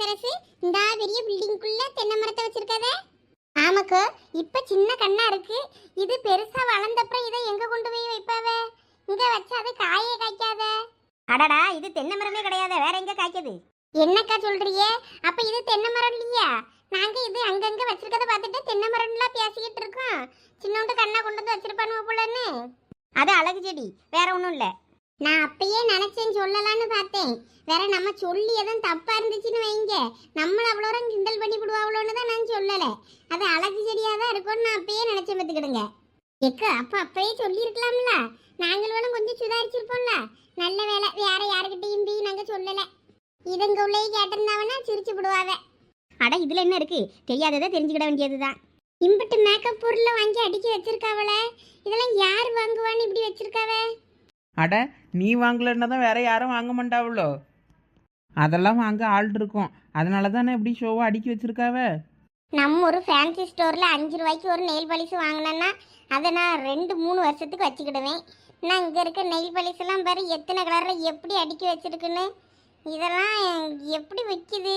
சரசு இந்த பெரிய பில்டிங்குள்ள தென்னை மரத்தை வச்சிருக்காத? ஆமாக்கோ இப்ப சின்ன கண்ணா இருக்கு. இது பெருசா வளர்ந்தப்புறம் இதை எங்க கொண்டு போய் வைப்பாவ? இங்க வச்சா அது காயே காய்க்காத. அடடா இது தென்னை மரமே கிடையாது வேற எங்க காய்க்குது? என்னக்கா சொல்றியே அப்ப இது தென்னை மரம் இல்லையா? நாங்க இது அங்கங்க வச்சிருக்கத பார்த்துட்டு தென்னை மரம்லாம் பேசிக்கிட்டு இருக்கோம். சின்னோண்டு கண்ணா கொண்டு வந்து வச்சிருப்பானுவ போலன்னு. அது அழகு செடி வேற ஒண்ணும் இல்ல. நான் அப்பயே நினைச்சேன் சொல்லலாம்னு பார்த்தேன். வேற நம்ம சொல்லி எதுவும் தப்பா இருந்துச்சுன்னு வைங்க. நம்மள அவ்வளோ தூரம் கிண்டல் பண்ணி விடுவாங்களோன்னு தான் நான் சொல்லலை. அது அழகு சரியாக தான் இருக்கும்னு நான் அப்பயே நினைச்சேன் பார்த்துக்கிடுங்க. எக்கு அப்போ அப்பயே சொல்லியிருக்கலாம்ல. நாங்கள் வேணும் கொஞ்சம் சுதாரிச்சிருப்போம்ல. நல்ல வேலை வேற யாருக்கிட்டையும் போய் நாங்கள் சொல்லலை. இதுங்க உள்ளே கேட்டிருந்தாவனா சிரிச்சு விடுவாவ. அட இதில் என்ன இருக்குது தெரியாததை தெரிஞ்சுக்கிட வேண்டியது தான் இம்பிட்டு மேக்கப் பொருளை வாங்கி அடிக்க வச்சிருக்காவளே. இதெல்லாம் யார் வாங்குவான்னு இப்படி வச்சிருக்காவே? அட நீ வாங்கலன்னா தான் வேற யாரும் வாங்க மாட்டாவளோ? அதெல்லாம் வாங்க ஆள் இருக்கும். அதனால தானே இப்படி ஷோவை அடுக்கி வச்சிருக்காவ? நம்ம ஒரு ஃபேன்சி ஸ்டோர்ல அஞ்சு ரூபாய்க்கு ஒரு நெயில் பாலிஷ் வாங்கினேன்னா அதை நான் ரெண்டு மூணு வருஷத்துக்கு வச்சுக்கிடுவேன். நான் இங்கே இருக்க நெயில் பாலிஷ் எல்லாம் பாரு எத்தனை கலரில் எப்படி அடுக்கி வச்சிருக்குன்னு? இதெல்லாம் எப்படி விற்கிது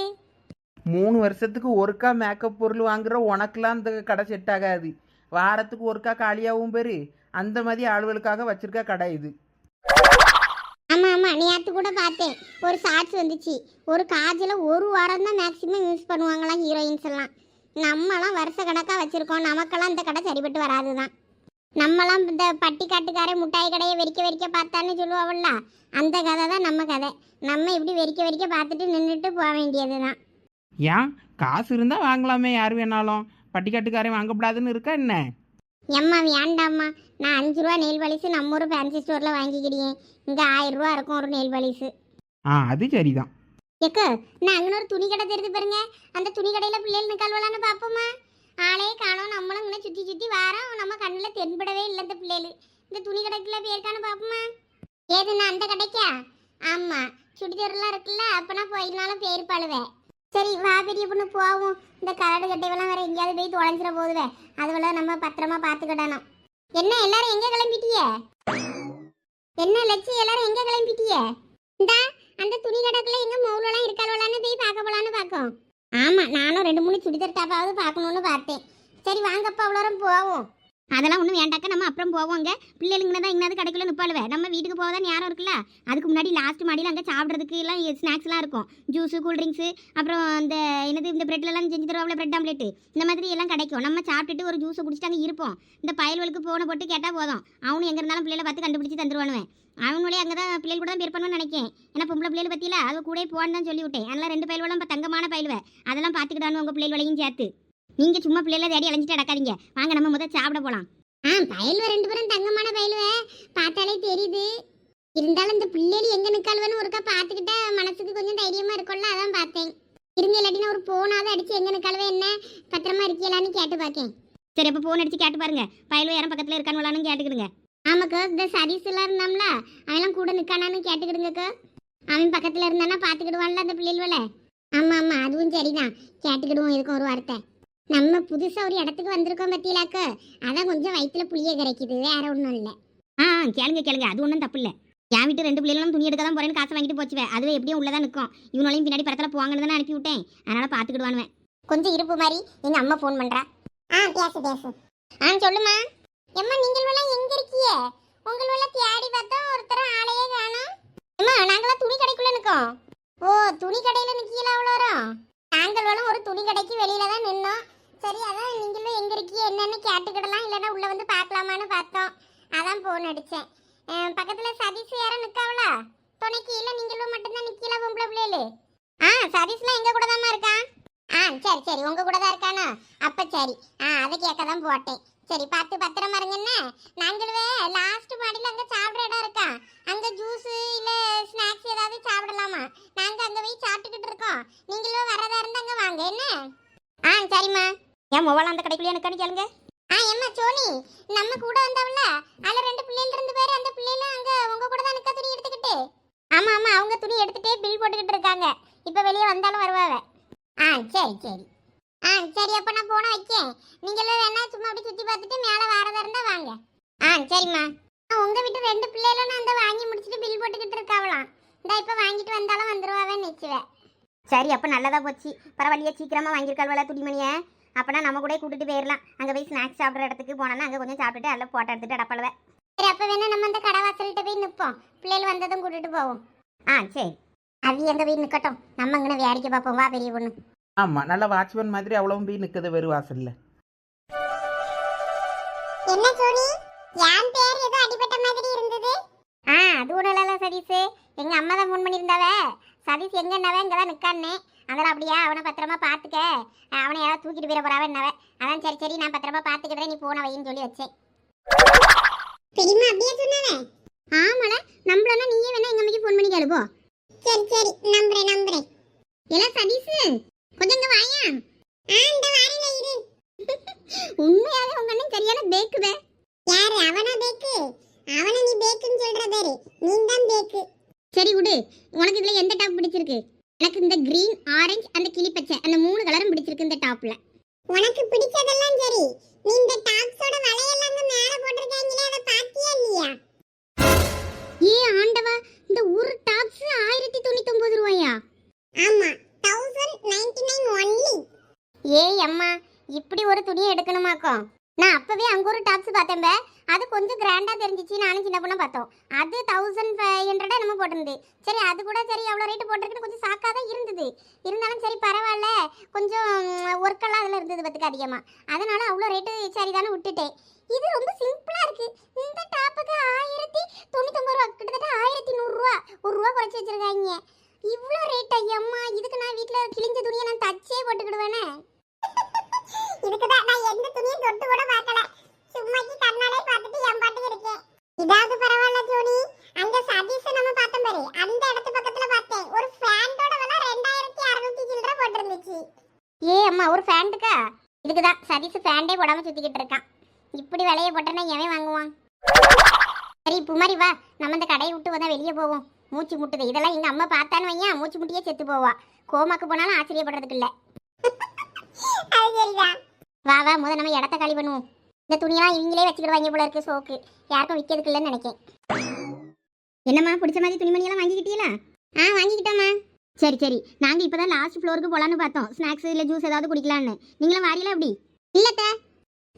மூணு வருஷத்துக்கு ஒருக்கா மேக்கப் பொருள் வாங்குற உனக்கெல்லாம் இந்த கடை செட் ஆகாது. வாரத்துக்கு ஒருக்கா காலியாகவும் பேரு. அந்த மாதிரி ஆளுகளுக்காக வச்சிருக்க கடை இது. ஆமாம் நேற்று கூட பார்த்தேன். ஒரு ஷார்ட்ஸ் வந்துச்சு. ஒரு காஜில் ஒரு வாரம் தான் மேக்ஸிமம் யூஸ் பண்ணுவாங்களாம் ஹீரோயின்ஸ் எல்லாம். நம்மலாம் வருஷ கணக்காக வச்சுருக்கோம். நமக்கெல்லாம் இந்த கடை சரிப்பட்டு வராது தான் நம்மலாம் இந்த பட்டிக்காட்டுக்கார முட்டாய் கடையை வெறிக்க வெறிக்க பார்த்தான்னு சொல்லுவாள்ல அந்த கதை தான் நம்ம கதை. நம்ம இப்படி வெறிக்க வெறிக்க பார்த்துட்டு நின்றுட்டு போக வேண்டியது தான் ஏன்? காசு இருந்தால் வாங்கலாமே யார் வேணாலும். பட்டிக்காட்டுக்காரே வாங்கக்கூடாதுன்னு இருக்கா என்ன? எம்மா வேண்டாம்மா. நான் அஞ்சு ரூபா நெயில் பாலிஷு நம்ம ஒரு ஃபேன்சி ஸ்டோரில் வாங்கிக்கிடியேன் இங்கே ஆயிரம் ரூபா இருக்கும் ஒரு நெயில் பாலிஷு ஆ அது சரிதான். எக்கு நான் அங்கே ஒரு துணி கடை தெரிஞ்சு பாருங்க. அந்த துணி கடையில் பிள்ளைகள் நிக்கல்வலான்னு பார்ப்போமா ஆளே காணோம். நம்மளும் இங்கே சுற்றி சுற்றி வாரோம். நம்ம கண்ணில் தென்படவே இல்லை இந்த பிள்ளைகள். இந்த துணி கடைக்குள்ள போயிருக்கான்னு பார்ப்போமா ஏதுண்ணா அந்த கடைக்கா? ஆமாம் சுடிதார்லாம் இருக்குல்ல அப்போ நான் போயிருந்தாலும் போயிருப்பாளுவேன் சரி வா பெரிய பொண்ணு போவோம். இந்த கரடு கட்டைவெல்லாம் வேற எங்கேயாவது போய் தொலைஞ்சிட போகுதுவே. அதுவெல்லாம் நம்ம பத்திரமா பார்த்துக்கிடணும். என்ன எல்லாரும் எங்கே கிளம்பிட்டிய? என்ன லட்சி எல்லாரும் எங்கே கிளம்பிட்டிய? இந்தா அந்த துணி கடைக்குள்ள எங்க மௌலெல்லாம் இருக்காளோலான்னு போய் பார்க்க போலான்னு பார்க்கும். ஆமா நானும் ரெண்டு மூணு சுடிதார் டாப்பாவது பார்க்கணும்னு பார்த்தேன். சரி வாங்கப்பா அவ்வளோ போவோம். அதெல்லாம் ஒன்றும் வேண்டாக்க நம்ம அப்புறம் போவோங்க பிள்ளைகளுங்க தான் எங்கேயாவது கடைக்குள்ள நிப்பாளுவே. நம்ம வீட்டுக்கு போவதான் யாரும் இருக்குல்ல? அதுக்கு முன்னாடி லாஸ்ட் மாடியில் அங்கே சாப்பிட்றதுக்கு எல்லாம் ஸ்நாக்ஸ்லாம் இருக்கும். ஜூஸு கூல்ட்ரிங்க்ஸு அப்புறம் இந்த என்னது இந்த பிரெட்லலாம் செஞ்சு தருவாங்களே பிரெட் ஆம்லெட்டு இந்த மாதிரி எல்லாம் கிடைக்கும். நம்ம சாப்பிட்டுட்டு ஒரு ஜூஸை குடிச்சிட்டு அங்கே இருப்போம். இந்த பயல்களுக்கு போன போட்டு கேட்டால் போதும். அவனும் எங்கே இருந்தாலும் பிள்ளைகளை பார்த்து கண்டுபிடிச்சி தந்துருவானுவேன் அவனுடைய அங்கே தான் பிள்ளைகள் கூட தான் பேர் பண்ணுவேன்னு நினைக்கேன். ஏன்னா பொம்பளை பிள்ளைகள் பற்றியில அது கூட போன்னு தான் சொல்லி விட்டேன் அதெல்லாம் ரெண்டு பயல்களும் இப்போ தங்கமான பயலுவை. அதெல்லாம் பார்த்துக்கிட்டானு உங்கள் பிள்ளைகளையும் சேர்த்து. நீங்கள் சும்மா பிள்ளைகளை தேடி அலைஞ்சிட்டு அடக்காதீங்க வாங்க நம்ம முதல் சாப்பிட போகலாம் ஆ பயலுவ ரெண்டு பேரும் தங்கமான பயலுவ. பார்த்தாலே தெரியுது. இருந்தாலும் இந்த பிள்ளைகள் எங்க நிக்காளுவன்னு ஒருக்கா பார்த்துக்கிட்டா மனசுக்கு கொஞ்சம் தைரியமா இருக்கும்ல அதான் பார்த்தேன். இருங்க இல்லாட்டினா ஒரு போனாவது அடிச்சு எங்க நிக்காளுவே என்ன பத்திரமா இருக்கீங்களான்னு கேட்டு பார்க்கேன். சரி அப்போ போன் அடிச்சு கேட்டு பாருங்க. பயலுவ யாரும் பக்கத்தில் இருக்கானுலான்னு கேட்டுக்கிடுங்க. ஆமாக்கா இந்த சதீஸ் எல்லாம் இருந்தாம்ல அவெல்லாம் கூட நிக்கானான்னு கேட்டுக்கிடுங்கக்கா அவன் பக்கத்தில் இருந்தானா பார்த்துக்கிடுவான்ல அந்த பிள்ளைகள ஆமா ஆமா அதுவும் சரிதான். கேட்டுக்கிடுவோம் இருக்கும் ஒரு வார்த்தை. நம்ம புதுசா ஒரு இடத்துக்கு வந்திருக்கோம் பத்தியிலாக்க? அதான் கொஞ்சம் வயிற்றுல புளிய கிடைக்குது வேற ஒன்றும் இல்லை. ஆ கேளுங்க கேளுங்க. அது ஒன்றும் தப்பு இல்லை. என் வீட்டு ரெண்டு பிள்ளைகளும் துணி எடுக்க தான் போறேன்னு காசை வாங்கிட்டு போச்சுவே. அதுவே எப்படியும் உள்ளதான் நிற்கும் இவனாலையும் பின்னாடி படத்தில் போவாங்கன்னு தானே அனுப்பி விட்டேன். அதனால பார்த்துக்கிடுவானுவேன் கொஞ்சம் இருப்பு மாதிரி எங்க அம்மா ஃபோன் பண்றா. ஆ பேசு பேசு. ஆ சொல்லுமா. எம்மா நீங்கள் எல்லாம் எங்க இருக்கீங்க? உங்கள் எல்லாம் தேடி பார்த்தோம் ஒருத்தர் ஆளையே காணோம். அம்மா நாங்களாம் துணி கடைக்குள்ள நிற்கோம் ஓ துணி கடையில நிக்கீல அவ்வளோ நாங்கள் வேணும் ஒரு துணி கடைக்கு வெளியில தான் நின்னோம். சரி அதான் நீங்களும் எங்கே இருக்கீங்க என்னன்னு கேட்டுக்கிடலாம் இல்லைன்னா உள்ளே வந்து பார்க்கலாமான்னு பார்த்தோம். அதான் ஃபோன் அடித்தேன் பக்கத்தில் சதீஷ் யாரும் நிற்காவளா துணைக்கு இல்லை நீங்களும் மட்டும்தான் நிக்கல பொம்பளை பிள்ளைகளு? ஆ சதீஷ்லாம் எங்கள் கூட தான் இருக்கான் ஆ சரி சரி உங்கள் கூட தான் இருக்கானா? அப்போ சரி. ஆ அதை கேட்க தான் போட்டேன். சரி பார்த்து பத்திரமா இருங்க நாங்களே லாஸ்ட் மாடியில் அங்கே சாப்பிட்ற இடம் இருக்கா? அங்கே ஜூஸு இல்லை ஸ்நாக்ஸ் ஏதாவது சாப்பிடலாமா? நாங்கள் அங்கே போய் சாப்பிட்டுக்கிட்டு இருக்கோம். நீங்களும் வரதா இருந்தால் அங்கே வாங்க என்ன? ஆ சரிம்மா. ஏன் மொபைல் அந்த கடைக்குள்ளே எனக்கு கேளுங்க ஆ எம்மா சோனி நம்ம கூட வந்தவள அதுல ரெண்டு பிள்ளைகள் இருந்து பேர் அந்த பிள்ளைகளும் அங்க உங்க கூட தான் நிக்க துணி எடுத்துக்கிட்டு. ஆமா ஆமா அவங்க துணி எடுத்துட்டே பில் போட்டுக்கிட்டு இருக்காங்க. இப்ப வெளியே வந்தாலும் வருவாவ. ஆ சரி சரி. ஆ சரி அப்ப நான் போன வைக்கேன். நீங்களும் வேணா சும்மா அப்படி சுத்தி பார்த்துட்டு மேல வரதா இருந்தா வாங்க. ஆ சரிம்மா. ஆ, உங்க வீட்டு ரெண்டு பிள்ளைகளும் நான் அந்த வாங்கி முடிச்சிட்டு பில் போட்டுக்கிட்டு இருக்காவலாம் இந்த இப்ப வாங்கிட்டு வந்தாலும் வந்துருவாவே நிச்சுவேன் சரி அப்போ நல்லதா போச்சு. பரவாயில்லையே சீக்கிரமா வாங்கியிருக்காள்வல துணிமணியை. அப்பனா நம்ம கூட கூட்டிட்டு போயிடலாம் அங்க போய் ஸ்நாக்ஸ் சாப்பிட்ற இடத்துக்கு போனோம்னா அங்க கொஞ்சம் சாப்பிட்டுட்டு அதில் போட்டோ எடுத்துட்டு டப்பலவே சரி அப்ப வேணா நம்ம அந்த கடை வாசல்கிட்ட போய் நிற்போம் பிள்ளைகள் வந்ததும் கூட்டிட்டு போவோம். ஆ சரி. அவி எங்க போய் நிக்கட்டும். நம்ம இங்கே வேடிக்கை பார்ப்போம். வா பெரிய பொண்ணு. ஆமாம் நல்ல வாட்ச்மேன் மாதிரி அவ்வளவும் போய் நிற்குது வெறு வாசலில். என்ன சோனி? யான் பேர் ஏதோ அடிபட்ட மாதிரி இருந்தது. ஆ அது ஒன்றும் இல்லை சதீஷ். எங்க அம்மா தான் ஃபோன் பண்ணியிருந்தாவ. சதீஷ் எங்க என்னவே? இங்கே தான் நிற்கான்னு அதெல்லாம் அப்படியா? அவனை பத்திரமா பார்த்துக்க அவனை யாராவது தூக்கிட்டு போயிட போறாவ என்னவ? அதான் சரி சரி நான் பத்திரமா பார்த்துக்கிறேன் நீ போன வைன்னு சொல்லி வச்சேன். பெரியம்மா அப்படியே சொன்னாவே? ஆமால. நம்மளனா நீயே வேணா எங்க அம்மைக்கு ஃபோன் பண்ணி கேளுப்போ சரி சரி. நம்புறேன் நம்புறேன். எல்லாம் சதீஷ். கொஞ்சம் இங்க வாயா. ஆ இந்த வாரேல இரு. உண்மையாவே உங்க அண்ணன் சரியான பேக்குவே யாரு? அவனா பேக்கு? அவன நீ பேக்குன்னு சொல்ற பேரு. நீ தான் பேக்கு. சரி விடு. உனக்கு இதுல எந்த டாப் பிடிச்சிருக்கு? எனக்கு இந்த கிரீன் ஆரஞ்சு அந்த கிளி பச்சை அந்த மூணு கலரும் பிடிச்சிருக்கு இந்த டாப்ல உனக்கு பிடிச்சதெல்லாம் சரி. நீ இந்த டாப்ஸோட வளையெல்லாம் அங்க மேல போட்டிருக்காங்களே அதை பாத்தியா இல்லையா? ஏ ஆண்டவா இந்த ஒரு டாப்ஸ் ஆயிரத்தி தொண்ணூத்தி ஒன்பது ரூபாயா? ஆமா தௌசண்ட் நைன்டி நைன் ஒன்லி ஏய் அம்மா இப்படி ஒரு துணியை எடுக்கணுமாக்கோ? நான் அப்பவே அங்க ஒரு டாப்ஸ் பார்த்தேன். அது கொஞ்சம் கிராண்டாக தெரிஞ்சிச்சு. நானும் சின்ன பொண்ணு பார்த்தோம். அது தௌசண்ட் ஃபைவ் ஹண்ட்ரடாக நம்ம போட்டிருந்து சரி அது கூட சரி எவ்வளோ ரேட்டு போட்டிருக்குன்னு கொஞ்சம் சாக்காக தான் இருந்தது. இருந்தாலும் சரி பரவாயில்ல. கொஞ்சம் ஒர்க்கெல்லாம் அதில் இருந்தது பார்த்துக்க அதிகமாக அதனால் அவ்வளோ ரேட்டு சரி தானே விட்டுட்டேன். இது ரொம்ப சிம்பிளாக இருக்குது இந்த டாப்புக்கு ஆயிரத்தி தொண்ணூத்தொம்பது ரூபா கிட்டத்தட்ட ஆயிரத்தி நூறுரூவா ஒரு ரூபா குறைச்சி வச்சிருக்காங்க. இவ்வளோ ரேட் ஐயம்மா இதுக்கு நான் வீட்டில் கிழிஞ்ச துணியை நான் தச்சே போட்டுக்கிடுவேனே. இதுக்கு தான் நான் எந்த துணியும் தொட்டு கூட பார்க்கல. சும்மாக்கி கண்ணாலே பார்த்துட்டு என் பாட்டுக்கு இருக்கேன். இதாவது பரவாயில்ல ஜோனி. அங்க சதீஷ் நம்ம பார்த்தோம் பாரு. அந்த இடத்து பக்கத்துல பார்த்தேன். ஒரு ஃபேண்டோட விலை ரெண்டாயிரத்தி அறுநூத்தி சில்லற போட்டிருந்துச்சு. ஏ அம்மா ஒரு ஃபேண்டுக்கா? இதுக்கு தான் சதீஷ் ஃபேண்டே போடாம சுத்திக்கிட்டு இருக்கான். இப்படி விலைய போட்டேன்னா எவன் வாங்குவான்? சரி புமாரி வா. நம்ம இந்த கடையை விட்டு வந்தா வெளியே போவோம். மூச்சு முட்டுது. இதெல்லாம் எங்க அம்மா பார்த்தான்னு வையா மூச்சு முட்டியே செத்து போவா. கோமாக்கு போனாலும் ஆச்சரியப்படுறதுக்கு இல்ல. அது சரிதான். வா வா முத நம்ம இடத்த காலி பண்ணுவோம். இந்த துணியெல்லாம் இவங்களே வச்சுக்கிடுவாங்க போல இருக்கு சோக்கு யாருக்கும் விற்கிறதுக்கு இல்லைன்னு நினைக்கேன். என்னம்மா பிடிச்ச மாதிரி துணிமணியெல்லாம் வாங்கிக்கிட்டீங்களா? ஆ வாங்கிக்கிட்டோம்மா. சரி சரி. நாங்கள் இப்போ தான் லாஸ்ட் ஃப்ளோருக்கு போகலான்னு பார்த்தோம். ஸ்நாக்ஸ் இல்லை ஜூஸ் ஏதாவது குடிக்கலான்னு நீங்களும் வாரியல அப்படி இல்லைத்த.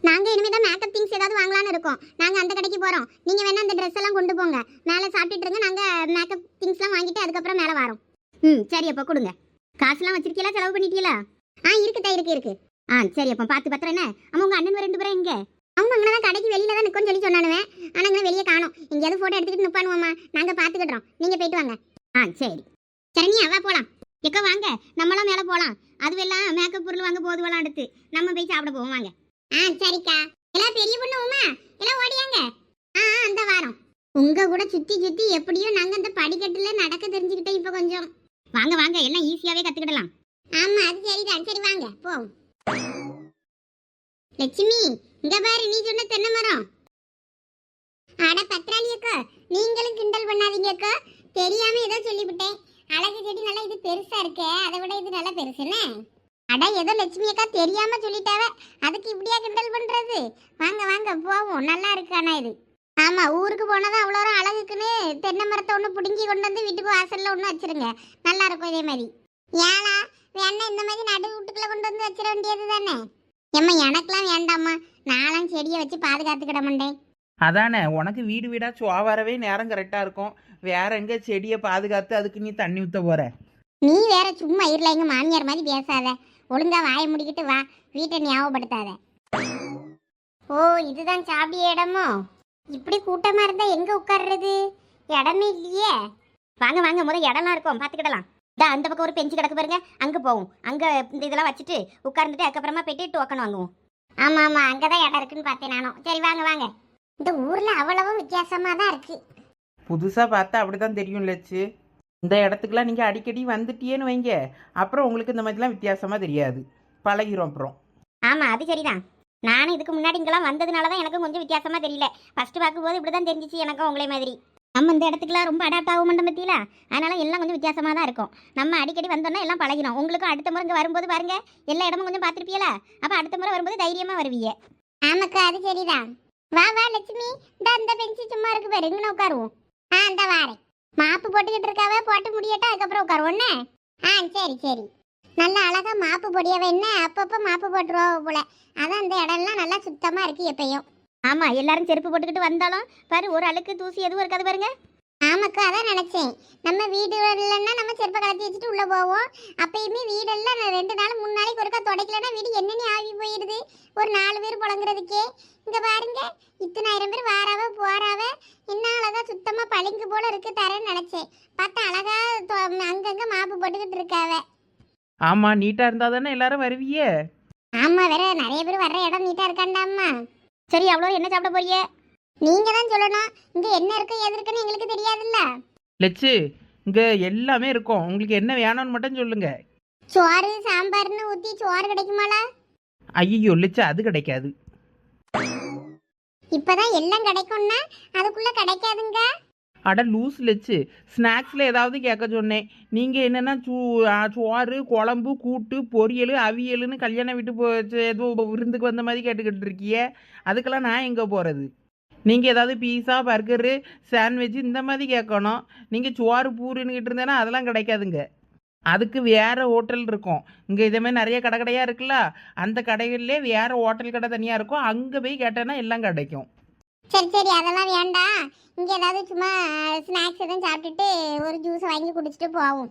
நாங்கள் இனிமேல் தான் மேக்கப் திங்ஸ் ஏதாவது வாங்கலான்னு இருக்கோம். நாங்கள் அந்த கடைக்கு போகிறோம் நீங்கள் வேணால் அந்த ட்ரெஸ் எல்லாம் கொண்டு போங்க. மேலே சாப்பிட்டுட்டு இருங்க. நாங்கள் மேக்கப் திங்ஸ்லாம் வாங்கிட்டு அதுக்கப்புறம் மேலே வரோம். ம் சரி அப்போ கொடுங்க. காசுலாம் வச்சிருக்கீங்களா? செலவு பண்ணிட்டீங்களா? ஆ இருக்குதா இருக்கு இருக்கு. ஆ சரி அப்போ பார்த்து பத்திரம் என்ன? அம்மா உங்கள் அண்ணன் ரெண்டு பேரும் எங்கே? அவங்க அங்கே தான் கடைக்கு வெளியில தான் நிற்கும்னு சொல்லி சொன்னானுவேன் ஆனால் அங்கே வெளியே காணும். எங்கேயாவது ஃபோட்டோ எடுத்துக்கிட்டு நிற்பானுவாம்மா நாங்கள் பார்த்துக்கிடுறோம் நீங்கள் போயிட்டு வாங்க. ஆ சரி. சரணியா வா போகலாம் எக்கோ வாங்க. நம்மளாம் மேலே போகலாம் அதுவெல்லாம் மேக்கப் பொருள் வாங்க போதுவெல்லாம் அடுத்து. நம்ம போய் சாப்பிட போவோம். வாங்க. ஆ சரிக்கா. எல்லாம் பெரிய பொண்ணு உமா? எல்லாம் ஓடியாங்க? ஆ அந்த வாரம். உங்க கூட சுத்தி சுத்தி எப்படியோ நாங்க அந்த படிக்கட்டுல நடக்க தெரிஞ்சுக்கிட்டோம் இப்போ கொஞ்சம். வாங்க வாங்க. எல்லாம் ஈஸியாவே கத்துக்கிடலாம். ஆமா அது சரிதான். சரி வாங்க. போ. லட்சுமி இங்க பாரு நீ சொன்ன தென்னை மரம். அட பத்ராளி அக்கா நீங்களும் கிண்டல் பண்ணாதீங்க அக்கா. தெரியாம ஏதோ சொல்லிவிட்டேன். அழகு செடி நல்லா இது பெருசா இருக்கே அதை விட இது நல்லா பெருசுன்னு அட ஏதோ லட்சுமி அக்கா தெரியாம சொல்லிட்டாவ. அதுக்கு இப்படியா கிண்டல் பண்றது? வாங்க வாங்க போவோம். நல்லா இருக்கானா இது. ஆமா ஊருக்கு போனதும் அவ்வளோ அழகுக்குன்னு தென்னை மரத்தை ஒன்று பிடுங்கி கொண்டு வந்து வீட்டுக்கு வாசல்ல ஒன்று வச்சிருங்க. நல்லா இருக்கும் இதே மாதிரி. ஏனா வேணா இந்த மாதிரி நடு வீட்டுக்குள்ள கொண்டு வந்து வச்சிட வேண்டியது தானே? ஏம்மா எனக்கெல்லாம் வேண்டாம்மா. நானும் செடியை வச்சு பாதுகாத்துக்கிட மாட்டேன். அதானே உனக்கு வீடு வீடாக சுவாவரவே நேரம் கரெக்டாக இருக்கும். வேற எங்கே செடியை பாதுகாத்து அதுக்கு நீ தண்ணி ஊற்ற போகிற நீ வேற சும்மா இருல எங்க மாமியார் மாதிரி பேசாத. ஒழுங்கா வாயை முடிக்கிட்டு வா. வீட்டை ஞாபகப்படுத்தாத. ஓ இதுதான் சாப்பிடிய இடமோ? இப்படி கூட்டமா இருந்தா எங்க உட்கார்றது? இடமே இல்லையே. வாங்க வாங்க முதல்ல இடம்லாம் இருக்கும். பார்த்துக்கிடலாம். இதா அந்த பக்கம் ஒரு பெஞ்சு கிடக்கு பாருங்க. அங்க போவோம். அங்க இந்த இதெல்லாம் வச்சுட்டு உட்கார்ந்துட்டு அதுக்கப்புறமா போயிட்டு டோக்கன் வாங்குவோம். ஆமா ஆமா அங்கதான் இடம் இருக்குன்னு பார்த்தேன் நானும். சரி வாங்க வாங்க. இந்த ஊர்ல அவ்வளவும் வித்தியாசமா தான் இருக்கு. புதுசாக பார்த்தா அப்படி தான் தெரியும் லட்சு. இந்த இடத்துக்குலாம் நீங்கள் அடிக்கடி வந்துட்டியேன்னு வைங்க. அப்புறம் உங்களுக்கு இந்த மாதிரிலாம் வித்தியாசமாக தெரியாது. பழகிரும் அப்புறம். ஆமா அது சரிதான். நானும் இதுக்கு முன்னாடி இங்கெல்லாம் வந்ததுனால தான் எனக்கும் கொஞ்சம் வித்தியாசமா தெரியல. ஃபர்ஸ்ட் பார்க்கும்போது இப்படி தான் தெரிஞ்சிச்சு எனக்கும் உங்களே மாதிரி. நம்ம இந்த இடத்துக்குலாம் ரொம்ப அடாப்ட் ஆக மாட்டோம் பத்தியில? அதனால எல்லாம் கொஞ்சம் வித்தியாசமா தான் இருக்கும். நம்ம அடிக்கடி வந்தோம்னா எல்லாம் பழகிடும் உங்களுக்கும் அடுத்த முறை இங்கே வரும்போது பாருங்க எல்லா இடமும் கொஞ்சம் பார்த்துருப்பீங்களா அப்போ அடுத்த முறை வரும்போது தைரியமா வருவீங்க. ஆமாக்கா அது சரிதான். வா வா லட்சுமி. இந்த அந்த பெஞ்சு சும்மா இருக்கு பாரு. இங்கே உட்காருவோம். ஆ அந்த வாரேன். மாப்பு போட்டுக்கிட்டு இருக்காவ? போட்டு முடியட்டா? அதுக்கப்புறம் உட்காருவோன்னே ஆ சரி சரி. நல்லா அழகா மாப்பு பொடியவ என்ன? அப்பப்போ மாப்பு போட்டுருவா போல. அதான் அந்த இடம்லாம் நல்லா சுத்தமா இருக்கு எப்பயும். ஆமா எல்லாரும் செருப்பு போட்டுக்கிட்டு வந்தாலும் பாரு ஒரு அழுக்கு தூசி எதுவும் இருக்காது பாருங்க. ஆமாக்கா அதான் நினைச்சேன். நம்ம வீடு இல்லைன்னா நம்ம செருப்பை கலத்தி வச்சுட்டு உள்ள போவோம். அப்பயுமே வீடெல்லாம் நான் ரெண்டு நாள் மூணு நாளைக்கு ஒருக்கா தொடக்கலன்னா வீடு என்னென்ன ஆகி போயிடுது. ஒரு நாலு பேர் புழங்குறதுக்கே இங்க பாருங்க இத்தனாயிரம் பேர் வாராவ போறாவ. என்ன அழகா சுத்தமா பளிங்கு போல இருக்கு தரேன்னு நினைச்சேன். பார்த்தா அழகா தொ- அங்கங்க மாப்பு போட்டுக்கிட்டு இருக்காவ. ஆமாம் நீட்டாக இருந்தால் தானே எல்லாரும் வருவியே? ஆமா வேற நிறைய பேர் வர்ற இடம் நீட்டா இருக்காண்டாம்மா. சரி அவ்வளோ என்ன சாப்பிட போறிய? நீங்க தான் சொல்லணும். இங்க என்ன இருக்கு எது இருக்குன்னு எங்களுக்கு தெரியாதுல்ல. லெச்சு இங்கே எல்லாமே இருக்கும். உங்களுக்கு என்ன வேணும்னு மட்டும் சொல்லுங்க. சோறு சாம்பார்னு ஊத்தி சோறு கிடைக்குமாளா ஐயோ லெச்சு அது கிடைக்காது. இப்பதான் எல்லாம் கிடைக்கும்னா அதுக்குள்ள கிடைக்காதுங்க. அட லூஸ் லெச்சு. ஸ்நாக்ஸில் ஏதாவது கேட்க சொன்னேன். நீங்கள் என்னென்னா சூ சோறு குழம்பு கூட்டு பொரியல் அவியல்னு கல்யாணம் வீட்டு போ சே- ஏதோ விருந்துக்கு வந்த மாதிரி கேட்டுக்கிட்டு இருக்கியே. அதுக்கெல்லாம் நான் எங்கே போகிறது நீங்கள் ஏதாவது பீஸா பர்கரு சாண்ட்விச் இந்த மாதிரி கேட்கணும். நீங்கள் சோறு பூருன்னுக்கிட்டு இருந்தேன்னா அதெல்லாம் கிடைக்காதுங்க. அதுக்கு வேறு ஹோட்டல் இருக்கும். இங்கே இதே மாதிரி நிறைய கடை கடையாக இருக்குல்ல? அந்த கடைகள்லேயே வேறு ஹோட்டல் கடை தனியாக இருக்கும். அங்கே போய் கேட்டேன்னா எல்லாம் கிடைக்கும். சரி சரி அதெல்லாம் வேண்டாம் இங்க ஏதாவது சும்மா ஸ்நாக்ஸ் எதுவும் சாப்பிட்டுட்டு ஒரு ஜூஸ் வாங்கி குடிச்சிட்டு போவோம்.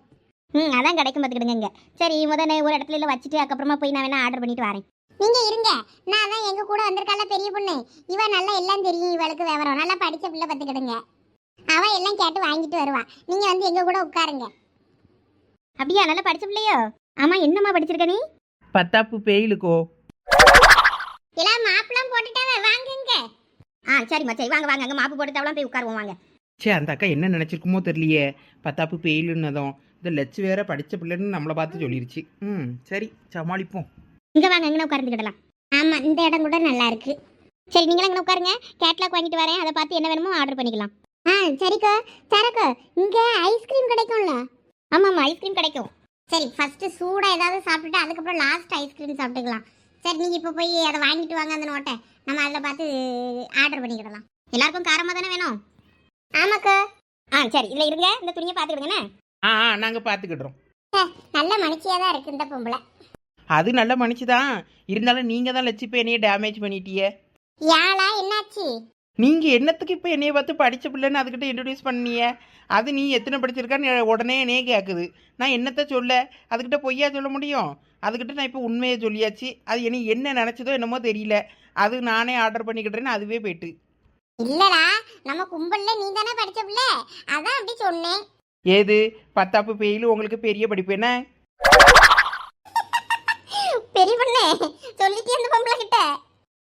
ம் அதான் கிடைக்கும் பார்த்துக்கிடுங்க இங்க. சரி முதல்ல ஒரு இடத்துல எல்லாம் வச்சுட்டு அதுக்கப்புறமா போய் நான் வேணா ஆர்டர் பண்ணிட்டு வரேன். நீங்க இருங்க. நான் தான் எங்க கூட வந்திருக்கால பெரிய பொண்ணு. இவ நல்லா எல்லாம் தெரியும் இவளுக்கு விவரம். நல்லா படிச்ச பிள்ளை பார்த்துக்கிடுங்க. அவ எல்லாம் கேட்டு வாங்கிட்டு வருவா. நீங்க வந்து எங்க கூட உட்காருங்க. அப்படியா? நல்லா படிச்ச பிள்ளையோ? ஆமா என்னம்மா படிச்சிருக்க நீ? பத்தாப்பு பெயிலுக்கோ. எல்லாம் மாப்பிளம் போட்டுட்டாவ வாங்குங்க. ஆ சரிம்மா சரி வாங்க வாங்க அங்க மாப்பு போட்டுட்டாவலாம் போய் உட்காருவோம் வாங்க. சே அந்த அக்கா என்ன நினச்சிருக்குமோ தெரியலையே. பத்தாப்பு பெயிலுன்னதும் இந்த லட்சு வேற படித்த பிள்ளைன்னு நம்மளை பார்த்து சொல்லிருச்சு. ம் சரி சமாளிப்போம். இங்க வாங்க இங்கே உட்கார்ந்துக்கிடலாம் ஆமா இந்த இடம் கூட நல்லா இருக்கு. சரி நீங்களும் இங்கே உட்காருங்க. கேட்லாக் வாங்கிட்டு வரேன். அதை பார்த்து என்ன வேணுமோ ஆர்டர் பண்ணிக்கலாம். ஆ சரிக்கா சரக்கு இங்க ஐஸ்கிரீம் கிடைக்கும்ல? ஆமா ஆமா ஐஸ்கிரீம் கிடைக்கும். சரி ஃபர்ஸ்ட் சூடா ஏதாவது சாப்பிட்டுட்டு அதுக்கப்புறம் லாஸ்ட் ஐஸ்கிரீம் சாப்பிட்டுக்கலாம். சரி நீங்க இப்போ போய் அதை வாங்கிட்டு வாங்க அந்த நோட்டை நம்ம அதில் பார்த்து ஆர்டர் பண்ணிக்கிடலாம். எல்லாருக்கும் காரமாக தானே வேணும்? ஆமாக்கா. ஆ சரி இல்லை இருங்க. இந்த துணியை பார்த்துக்கிடுங்கண்ணே ஆ ஆ நாங்கள் பார்த்துக்கிடுறோம். நல்ல மனுஷியாக தான் இருக்கு இந்த பொம்பளை. அது நல்ல மனுஷி தான் இருந்தாலும் நீங்கள் தான் லட்சு இப்போ என்னைய டேமேஜ் பண்ணிட்டியே. யாழா என்னாச்சு? நீங்கள் என்னத்துக்கு இப்போ என்னைய பார்த்து படித்த பிள்ளைன்னு அதுக்கிட்ட இன்ட்ரடியூஸ் பண்ணிய அது நீ எத்தனை படிச்சிருக்கான்னு உடனே என்னையே கேட்குது நான் என்னத்த சொல்ல? அதுக்கிட்ட பொய்யா சொல்ல முடியும்? அதுக்கிட்ட நான் இப்போ உண்மையை சொல்லியாச்சு. அது இனி என்ன நினச்சதோ என்னமோ தெரியல. அது நானே ஆர்டர் பண்ணிக்கிட்டேன்னு அதுவே போயிட்டு. இல்லடா நம்ம கும்பல்ல நீ தானே படிச்ச பிள்ளை? அதான் அப்படி சொன்னேன். ஏது? பத்தாப்பு பெயில் உங்களுக்கு பெரிய படிப்பு என்ன? பெரிய பொண்ணு சொல்லிட்டே அந்த பொம்பளை கிட்ட.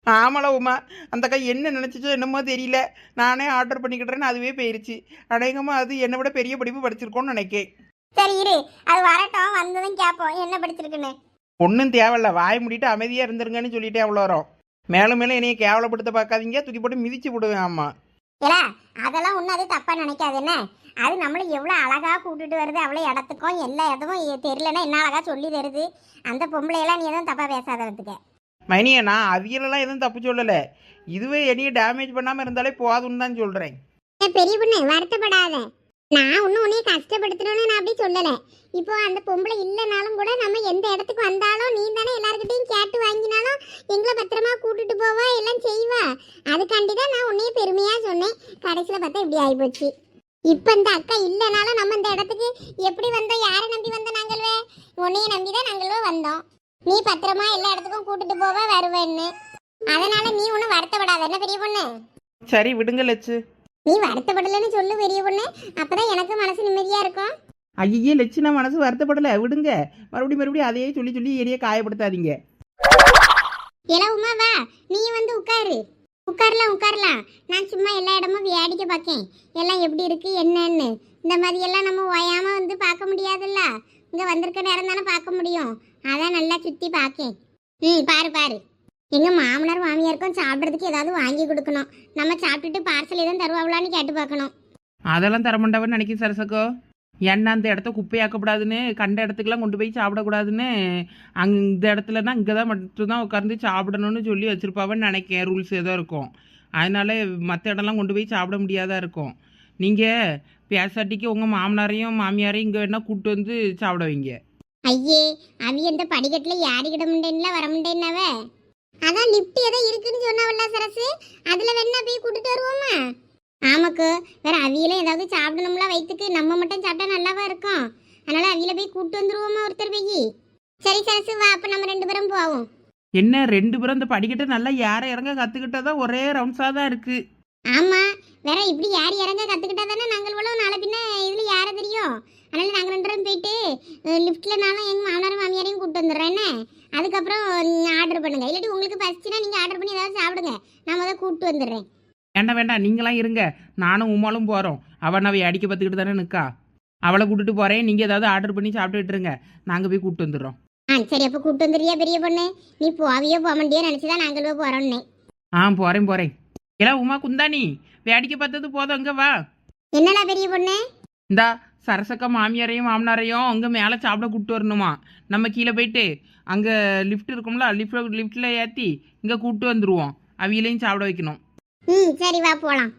ஆமால உமா. அந்த அக்கா என்ன நினச்சிச்சோ என்னமோ தெரியல. நானே ஆர்டர் பண்ணிக்கிட்டேன்னு அதுவே போயிருச்சு. அநேகமா அது என்னை விட பெரிய படிப்பு படிச்சிருக்கோன்னு நினைக்கேன். சரி இரு. அது வரட்டும். வந்ததும் கேட்போம் என்ன படிச்சிருக்குன்னு? ஒன்றும் தேவையில்ல. வாய் மூடிட்டு அமைதியாக இருந்துருங்கன்னு சொல்லிட்டேன் அவ்வளோ வரும் மேலும் மேலும் என்னைய கேவலப்படுத்த பார்க்காதீங்க. தூக்கி போட்டு மிதிச்சு விடுவேன் ஆமாம் ஏலா அதெல்லாம் ஒன்றும் அது தப்பா நினைக்காது என்ன? அது நம்மளை எவ்வளோ அழகா கூட்டிட்டு வருது அவ்வளோ இடத்துக்கும் எல்லா இடமும் இது தெரியலன்னா என்ன அழகா சொல்லி தருது. அந்த பொம்பளையெல்லாம் நீ எதுவும் தப்பா பேசாத வந்துக்க மைனிய நான் அவியலெல்லாம் எதுவும் தப்பு சொல்லலை. இதுவே என்னைய டேமேஜ் பண்ணாமல் இருந்தாலே போதும்னு தான் சொல்கிறேன் பெரிய பொண்ணு வருத்தப்படாத. நான் ஒன்றும் உன்னைய கஷ்டப்படுத்தணும்னு நான் அப்படி சொல்லலை. இப்போ அந்த பொம்பளை இல்லைனாலும் கூட நம்ம எந்த இடத்துக்கு வந்தாலும் நீ தானே எல்லாருக்கிட்டையும் கேட்டு வாங்கினாலும் எங்களை பத்திரமா கூட்டிட்டு போவா எல்லாம் செய்வா. அதுக்காண்டி தான் நான் உன்னைய பெருமையாக சொன்னேன். கடைசியில் பார்த்தா இப்படி ஆகிப்போச்சு இப்போ இந்த அக்கா இல்லைனாலும் நம்ம இந்த இடத்துக்கு எப்படி வந்தோம்? யாரை நம்பி வந்தோம் நாங்களே உன்னைய நம்பி தான் நாங்களே வந்தோம். நீ பத்திரமா எல்லா இடத்துக்கும் கூட்டிட்டு போவா வருவேன்னு. அதனால நீ ஒன்றும் வருத்தப்படாத. என்ன பெரிய பொண்ணு? சரி விடுங்க லட்சு நீ வருத்தப்படலைன்னு சொல்லு பெரிய பொண்ணு. அப்பதான் எனக்கு மனசு நிம்மதியா இருக்கும். ஐயே லட்சு நான் மனசு வருத்தப்படலை. விடுங்க. மறுபடியும் மறுபடியும் அதையே சொல்லி சொல்லி என்னைய காயப்படுத்தாதீங்க. உமா வா. நீ வந்து உட்காரு. உட்காரலாம் உட்காரலாம். நான் சும்மா எல்லா இடமும் வேடிக்கை பார்க்கேன். எல்லாம் எப்படி இருக்கு என்னன்னு. இந்த மாதிரி எல்லாம் நம்ம ஓயாம வந்து பார்க்க முடியாதுல்ல. இங்கே வந்திருக்க நேரம் தானே பார்க்க முடியும். அதான் நல்லா சுற்றி பார்க்கேன். ம் பாரு பாரு. எங்கள் மாமனார் மாமியாருக்கும் சாப்பிட்றதுக்கு ஏதாவது வாங்கி கொடுக்கணும். நம்ம சாப்பிட்டுட்டு பார்சல் எதுவும் தருவாங்களான்னு கேட்டு பார்க்கணும். அதெல்லாம் தரமாட்டவன்னு நினைக்கிறேன் சரசக்கோ. ஏன்னா அந்த இடத்த குப்பையாக்கப்படாதுன்னு கண்ட இடத்துக்குலாம் கொண்டு போய் சாப்பிடக்கூடாதுன்னு அங்கே இந்த இடத்துலனா இங்கே தான் மட்டும்தான் உட்காந்து சாப்பிடணும்னு சொல்லி வச்சுருப்பாவன்னு நினைக்கிறேன் ரூல்ஸ் ஏதோ இருக்கும். அதனால மற்ற இடம்லாம் கொண்டு போய் சாப்பிட முடியாதா இருக்கும். நீங்கள் பேசாட்டிக்கு உங்கள் மாமனாரையும் மாமியாரையும் இங்கே வேணா கூப்பிட்டு வந்து சாப்பிட வைங்க. ஐயே அவி அந்த படிக்கட்டுல யாரிக்கிட முண்டேன்ல வர முண்டேன்னாவ? அதான் லிஃப்ட் ஏதோ இருக்குன்னு சொன்னாவல்ல சரசு? அதுல வேணா போய் கூட்டிட்டு வருவோமா? ஆமாக்கு வேற அவியில ஏதாவது சாப்பிடணும்ல வயிற்றுக்கு நம்ம மட்டும் சாப்பிட்டா நல்லாவா இருக்கும்? அதனால அவியில போய் கூட்டு வந்துருவோமா ஒருத்தர் போய்? சரி சரசு வா அப்ப நம்ம ரெண்டு பேரும் போவோம். என்ன ரெண்டு பேரும் இந்த படிக்கட்டை நல்லா ஏற இறங்க கற்றுக்கிட்டதா ஒரே ரவுண்ட்ஸாக தான் இருக்குது ஆமா வேற இப்படி யார் இறங்க கத்துக்கிட்டா தானே நாங்கள் இவ்வளோ நாளை பின்ன இதுல யார தெரியும்? அதனால நாங்கள் ரெண்டு பேரும் போயிட்டு லிஃப்ட்லனாலும் எங்க மாமனார் மாமியாரையும் கூப்பிட்டு வந்துடுறேன் என்ன? அதுக்கப்புறம் ஆர்டர் பண்ணுங்க. இல்லாட்டி உங்களுக்கு பசிச்சுன்னா நீங்க ஆர்டர் பண்ணி ஏதாவது சாப்பிடுங்க. நான் முதல் கூப்பிட்டு வந்துடுறேன். வேண்டாம் வேண்டாம். நீங்களாம் இருங்க. நானும் உமாலும் போகிறோம் அவன் அவ அடிக்க பார்த்துக்கிட்டு தானே நிற்கா அவளை கூட்டிட்டு போகிறேன் நீங்கள் ஏதாவது ஆர்டர் பண்ணி சாப்பிட்டுட்டு இருங்க. நாங்கள் போய் கூப்பிட்டு வந்துடுறோம். ஆ சரி அப்போ கூப்பிட்டு வந்துடுறியா பெரிய பொண்ணு? நீ போவியோ போக மாட்டியோ நினச்சிதான் நாங்கள் போய் போகிறோன்னே ஆ போகிறேன் போகிறேன் ஏலா உமா குந்தாணி வேடிக்கை பார்த்தது போதும் அங்கே வா. என்னடா பெரிய பொண்ணு? இந்தா சரசக்கா மாமியாரையும் மாமனாரையும் அங்கே மேலே சாப்பிட கூப்பிட்டு வரணுமா? நம்ம கீழே போயிட்டு அங்கே லிஃப்ட் இருக்கும்ல லிஃப்ட் லிஃப்ட்டில் ஏற்றி இங்கே கூப்பிட்டு வந்துருவோம். அவியலையும் சாப்பிட வைக்கணும். ம் சரி வா போகலாம்